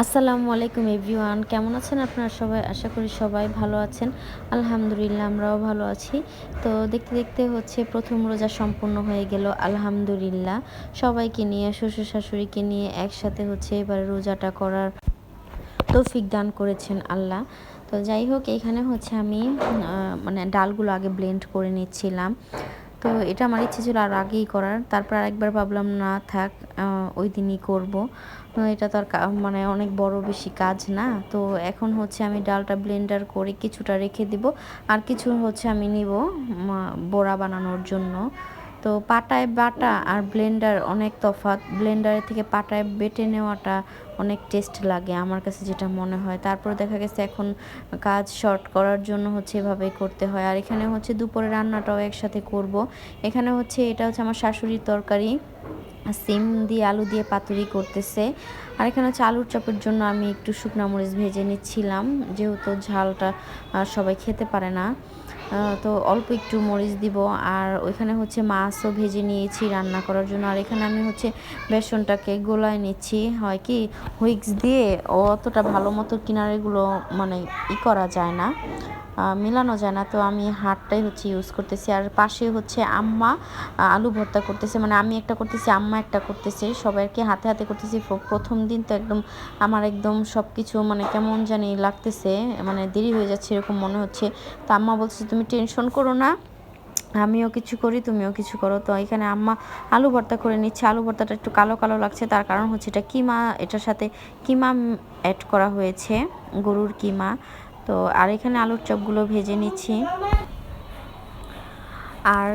আসসালামু আলাইকুম এভরিওয়ান, কেমন আছেন আপনারা সবাই? আশা করি সবাই ভালো আছেন। আলহামদুলিল্লাহ আমরাও ভালো আছি। তো দেখতে দেখতে হচ্ছে প্রথম রোজা সম্পূর্ণ হয়ে গেল, আলহামদুলিল্লাহ। সবাইকে নিয়ে, শ্বশুর শাশুড়িকে নিয়ে একসাথে হচ্ছে এবারে রোজাটা করার তৌফিক দান করেছেন আল্লাহ। তো যাই হোক, এখানে হচ্ছে আমি মানে ডালগুলো আগে ব্লেন্ড করে নিচ্ছিলাম। তো এটা আমার ইচ্ছে ছিল আর আগেই করার। তারপর আর একবার ভাবলাম, না, থাক ওই দিনই করব। এটা তো আর মানে অনেক বড় বেশি কাজ না। তো এখন হচ্ছে আমি ডালটা ব্লেন্ডার করে কিছুটা রেখে দিব। আর কিছু হচ্ছে আমি নিব বড়া বানানোর জন্য। তো পাটায় বাটা আর ব্লেন্ডার অনেক তফাৎ। ব্লেন্ডারের থেকে পাটায় বেটে নেওয়াটা অনেক টেস্ট লাগে আমার কাছে যেটা মনে হয়। তারপর দেখা গেছে এখন কাজ শর্ট করার জন্য হচ্ছে এভাবে করতে হয়। আর এখানে হচ্ছে দুপুরে রান্নাটাও একসাথে করব। এখানে হচ্ছে এটা হচ্ছে আমার শাশুড়ির তরকারি। সিম দিয়ে আলু দিয়ে পাতুরি করতেছে। আর এখানে হচ্ছে আলুর চপের জন্য আমি একটু শুকনা মরিচ ভেজে নিচ্ছিলাম। যেহেতু ঝালটা সবাই খেতে পারে না। তো অল্প একটু মরিচ দিব। আর ওইখানে হচ্ছে মাছও ভেজে নিয়েছি রান্না করার জন্য। আর এখানে আমি হচ্ছে বেসনটাকে গোলায় নিচ্ছি। হয় কি, হুইক্স দিয়ে অতটা ভালো মতো কিনারেগুলো মানে ই করা যায় না। মেলানো যায় না। তো আমি হাতটাই হচ্ছে ইউজ করতেছি। আর পাশে হচ্ছে আম্মা আলু ভর্তা করতেছে। মানে আমি একটা করতেছি, আম্মা একটা করতেছে। সবাইকে হাতে হাতে করতেছি। প্রথম দিন তো একদম আমার একদম সব কিছু মানে কেমন জানি লাগতেছে। মানে দেরি হয়ে যাচ্ছে এরকম মনে হচ্ছে। তো আম্মা বলছে তুমি টেনশন করো না। আমিও কিছু করি, তুমিও কিছু করো। তো এখানে আম্মা আলু ভর্তা করে নিচ্ছে। আলু ভর্তাটা একটু কালো কালো লাগছে। তার কারণ হচ্ছে এটা কিমা, এটার সাথে কিমা অ্যাড করা হয়েছে। গরুর কিমা। তো আর এখানে আলুর চপগুলো ভেজে নিচ্ছি। আর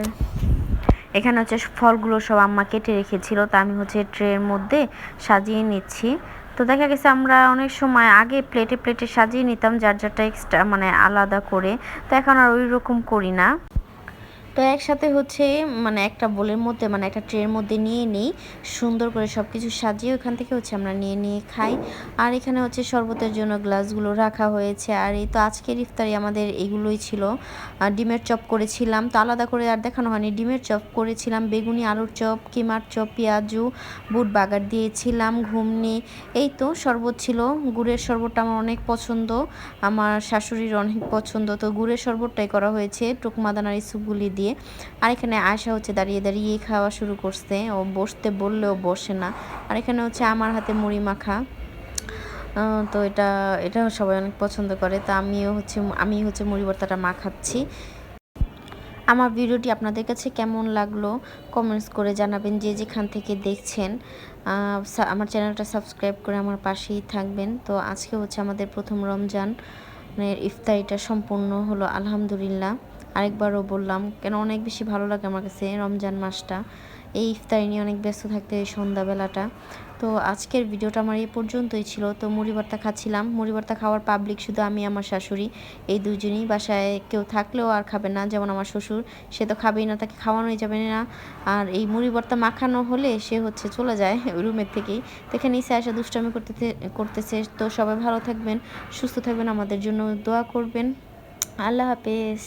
এখানে হচ্ছে ফলগুলো সব আম্মা কেটে রেখেছিল, তা আমি হচ্ছে ট্রের মধ্যে সাজিয়ে নিচ্ছি। তো দেখা গেছে আমরা অনেক সময় আগে প্লেটে প্লেটে সাজিয়ে নিতাম, যার যারটা এক্সট্রা মানে আলাদা করে। তো এখন আর ওই রকম করি না। তো একসাথে হচ্ছে মানে একটা বোলের মধ্যে মানে একটা ট্রের মধ্যে নিয়ে নিই, সুন্দর করে সব কিছু সাজিয়ে ওখান থেকে হচ্ছে আমরা নিয়ে নিয়ে খাই। আর এখানে হচ্ছে শরবতের জন্য গ্লাসগুলো রাখা হয়েছে। আর এই তো আজকের ইফতারি আমাদের এগুলোই ছিল। আর ডিমের চপ করেছিলাম। তো আলাদা করে আর দেখানো হয়নি। ডিমের চপ করেছিলাম, বেগুনি, আলুর চপ, কিমার চপ, পেঁয়াজু, বুট বাগার দিয়েছিলাম, ঘুমনি। এই তো শরবত ছিল। গুড়ের শরবতটা আমার অনেক পছন্দ। আমার শাশুড়ির অনেক পছন্দ। তো গুড়ের শরবতটাই করা হয়েছে। টুকমাদানার ইসুপগুলি দিয়ে। দিয়ে আর এখানে আয়সা হচ্ছে দাঁড়িয়ে দাঁড়িয়ে খাওয়া শুরু করছে। ও বসতে বললেও বসে না। আর এখানে হচ্ছে আমার হাতে মুড়ি মাখা। তো এটা এটাও সবাই অনেক পছন্দ করে। তা আমিও হচ্ছে আমি হচ্ছে মুড়ি ভর্তাটা মাখাচ্ছি। আমার ভিডিওটি আপনাদের কাছে কেমন লাগল কমেন্টস করে জানাবেন। যে যেখান থেকে দেখছেন আমার চ্যানেলটা সাবস্ক্রাইব করে আমার পাশেই থাকবেন। তো আজকে হচ্ছে আমাদের প্রথম রমজান ইফতারিটা সম্পূর্ণ হলো আলহামদুলিল্লাহ। আরেকবারও বললাম, কেন অনেক বেশি ভালো লাগে আমার কাছে রমজান মাসটা? এই ইফতারি নিয়ে অনেক ব্যস্ত থাকতে সন্ধ্যাবেলাটা। তো আজকের ভিডিওটা আমার এই পর্যন্তই ছিল। তো মুড়ি ভর্তা খাচ্ছিলাম। মুড়ি ভর্তা খাওয়ার পাবলিক শুধু আমি, আমার শাশুড়ি, এই দুজনই বাসায় কেউ থাকলেও আর খাবে না। যেমন আমার শ্বশুর, সে তো খাবেই না, তাকে খাওয়ানোই যাবে না। আর এই মুড়ি ভর্তা মাখানো হলে সে হচ্ছে চলে যায় রুমের থেকেই। তো এখানে ইসে আসা দুষ্টামি করতে করতেছে। তো সবাই ভালো থাকবেন, সুস্থ থাকবেন। আমাদের জন্য দোয়া করবেন। আল্লাহ হাফেজ।